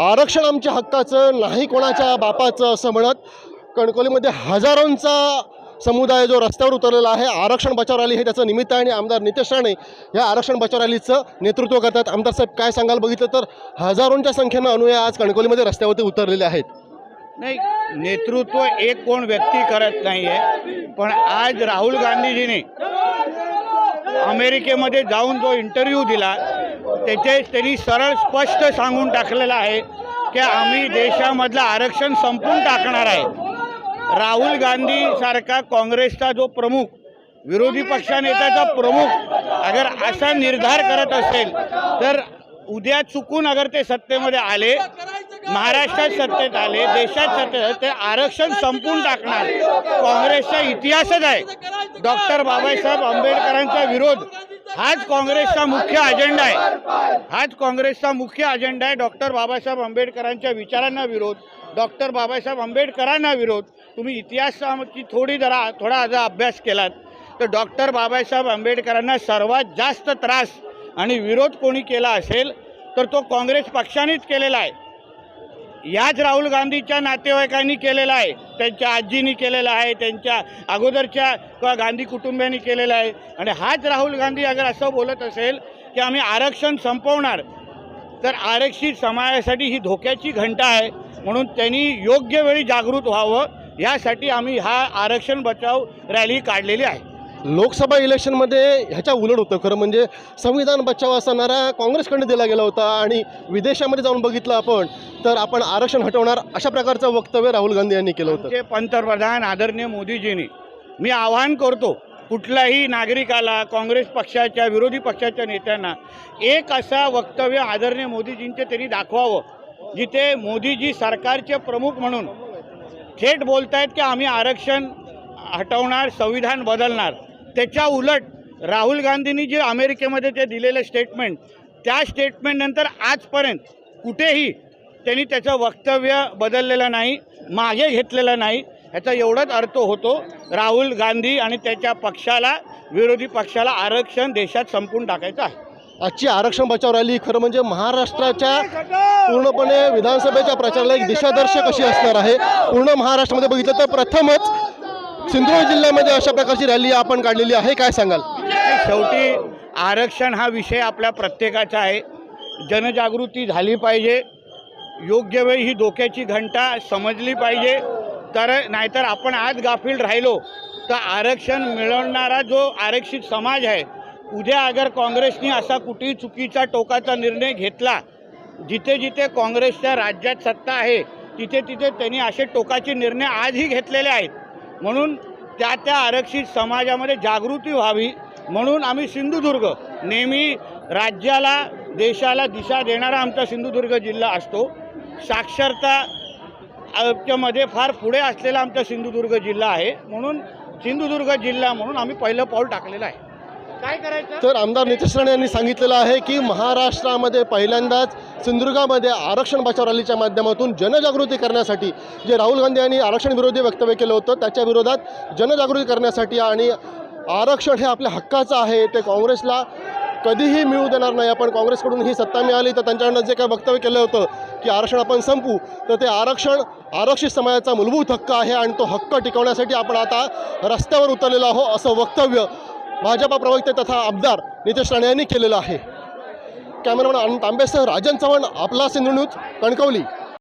आरक्षण आमच्या हक्काचं नाही कोणाच्या बापाचं असं म्हणत कणकोलीमध्ये हजारोंचा समुदाय जो रस्त्यावर उतरलेला आहे आरक्षण बचाव रॅली हे त्याचं निमित्त आहे आणि आमदार नितेश राणे या आरक्षण बचाव रॅलीचं नेतृत्व करतात. आमदार साहेब काय सांगाल बघितलं तर हजारोंच्या संख्येनं अनुया आज कणकोलीमध्ये रस्त्यावरती उतरलेले आहेत. नाही नेतृत्व एक कोण व्यक्ती करत नाही आहे पण आज राहुल गांधीजीने अमेरिकेमध्ये जाऊन जो इंटरव्ह्यू दिला त्याचे त्यांनी सरळ स्पष्ट सांगून टाकलेलं आहे की आम्ही देशामधलं आरक्षण संपून टाकणार आहे. राहुल गांधी सारखा काँग्रेसचा जो प्रमुख विरोधी पक्षनेत्याचा प्रमुख अगर असा निर्धार करत असेल तर उद्या चुकून अगर ते सत्तेमध्ये आले महाराष्ट्रात सत्तेत आले देशात सत्तेत ते आरक्षण संपून टाकणार. काँग्रेसचा इतिहासच आहे. डॉक्टर बाबासाहेब आंबेडकरांचा विरोध हाच काँग्रेसचा मुख्य अजेंडा आहे. हाच काँग्रेसचा मुख्य अजेंडा आहे. डॉक्टर बाबासाहेब आंबेडकरांच्या विचारांना विरोध डॉक्टर बाबासाहेब आंबेडकरांना विरोध. तुम्ही इतिहासाची थोडी जरा थोडा आज अभ्यास केलात तर डॉक्टर बाबासाहेब आंबेडकरांना सर्वात जास्त त्रास आणि विरोध कोणी केला असेल तर तो काँग्रेस पक्षानेच केलेला आहे. याच राहुल गांधीच्या नातेवाईकांनी केलेला आहे. त्यांच्या आजीनी केलेला आहे त्यांच्या अगोदरच्या किंवा गांधी कुटुंबियांनी केलेला आहे. आणि हाच राहुल गांधी अगर असं बोलत असेल की आम्ही आरक्षण संपवणार तर आरक्षित समाजासाठी ही धोक्याची घंटा आहे. म्हणून त्यांनी योग्य वेळी जागृत व्हावं. यासाठी आम्ही हा आरक्षण बचाव रॅली काढलेली आहे. लोकसभा इलेक्शनमध्ये ह्याच्या उलट होतं खरं म्हणजे संविधान बचाव असणारा काँग्रेसकडे दिला गेला होता आणि विदेशामध्ये जाऊन बघितलं आपण. तर आपण आरक्षण हटवणार अशा प्रकारचं वक्तव्य राहुल गांधी यांनी केलं होतं. पंतप्रधान आदरणीय मोदीजींनी मी आवाहन करतो कुठल्याही नागरिकाला काँग्रेस पक्षाच्या विरोधी पक्षाच्या नेत्यांना एक असा वक्तव्य आदरणीय मोदीजींचे त्यांनी दाखवावं जिथे मोदीजी सरकारचे प्रमुख म्हणून थेट बोलतायत की आम्ही आरक्षण हटवणार संविधान बदलणार. त्याच्या उलट राहुल गांधींनी जे अमेरिकेमध्ये ते दिलेलं स्टेटमेंट त्या स्टेटमेंटनंतर आजपर्यंत कुठेही त्यांनी त्याचं वक्तव्य बदललेलं नाही मागे घेतलेलं नाही. ह्याचा एवढाच अर्थ होतो राहुल गांधी आणि त्याच्या पक्षाला विरोधी पक्षाला आरक्षण देशात संपून टाकायचं आहे. आजची आरक्षण बचाव रॅली खरं म्हणजे महाराष्ट्राच्या पूर्णपणे विधानसभेच्या प्रचाराला एक दिशादर्शक अशी असणार आहे. पूर्ण महाराष्ट्रामध्ये बघितलं तर प्रथमच सिंधुदुर्ग जिल्ह्यामध्ये अशा प्रकारची रॅली आपण काढलेली आहे. काय सांगाल? शेवटी आरक्षण हा विषय आपल्या प्रत्येकाचा आहे. जनजागृती झाली पाहिजे. योग्य वेळी ही धोक्याची घंटा समजली पाहिजे. तर नाहीतर आपण आज गाफील राहिलो तर आरक्षण मिळवणारा जो आरक्षित समाज आहे उद्या अगर काँग्रेसने असा कुठेही चुकीचा टोकाचा निर्णय घेतला जिथे जिथे काँग्रेसच्या राज्यात सत्ता आहे तिथे तिथे त्यांनी असे टोकाचे निर्णय आजही घेतलेले आहेत. म्हणून त्या त्या आरक्षित समाजामध्ये जागृती व्हावी. म्हणून आम्ही सिंधुदुर्ग नेहमी राज्याला देशाला दिशा देणारा आमचा सिंधुदुर्ग जिल्हा असतो. साक्षरतामध्ये फार पुढे असलेला आमचा सिंधुदुर्ग जिल्हा आहे. म्हणून सिंधुदुर्ग जिल्हा म्हणून आम्ही पहिलं पाऊल टाकलेलं आहे. काय करायचं? तर आमदार नितेश राणे यांनी सांगितलेलं आहे की महाराष्ट्रामध्ये पहिल्यांदाच सिंधुदुर्गामध्ये आरक्षण बचाव रॅलीच्या माध्यमातून जनजागृती करण्यासाठी जे राहुल गांधी यांनी आरक्षण विरोधी वक्तव्य केलं होतं त्याच्या विरोधात जनजागृती करण्यासाठी आणि आरक्षण हे आपल्या हक्काचं आहे ते काँग्रेसला कधीही मिळू देणार नाही. आपण काँग्रेसकडून ही सत्ता मिळाली तर त्यांच्याकडनं जे काय वक्तव्य केलं होतं की आरक्षण आपण संपू तर ते आरक्षण आरक्षित समाजाचा मूलभूत हक्क आहे आणि तो हक्क टिकवण्यासाठी आपण आता रस्त्यावर उतरलेलो आहो असं वक्तव्य भाजपा प्रवक्ते तथा आमदार नितेश राणे यांनी केलेलं आहे. कॅमेरामॅन अनंत आंबेसह राजन चव्हाण आपला सिंधू न्यूज कणकवली.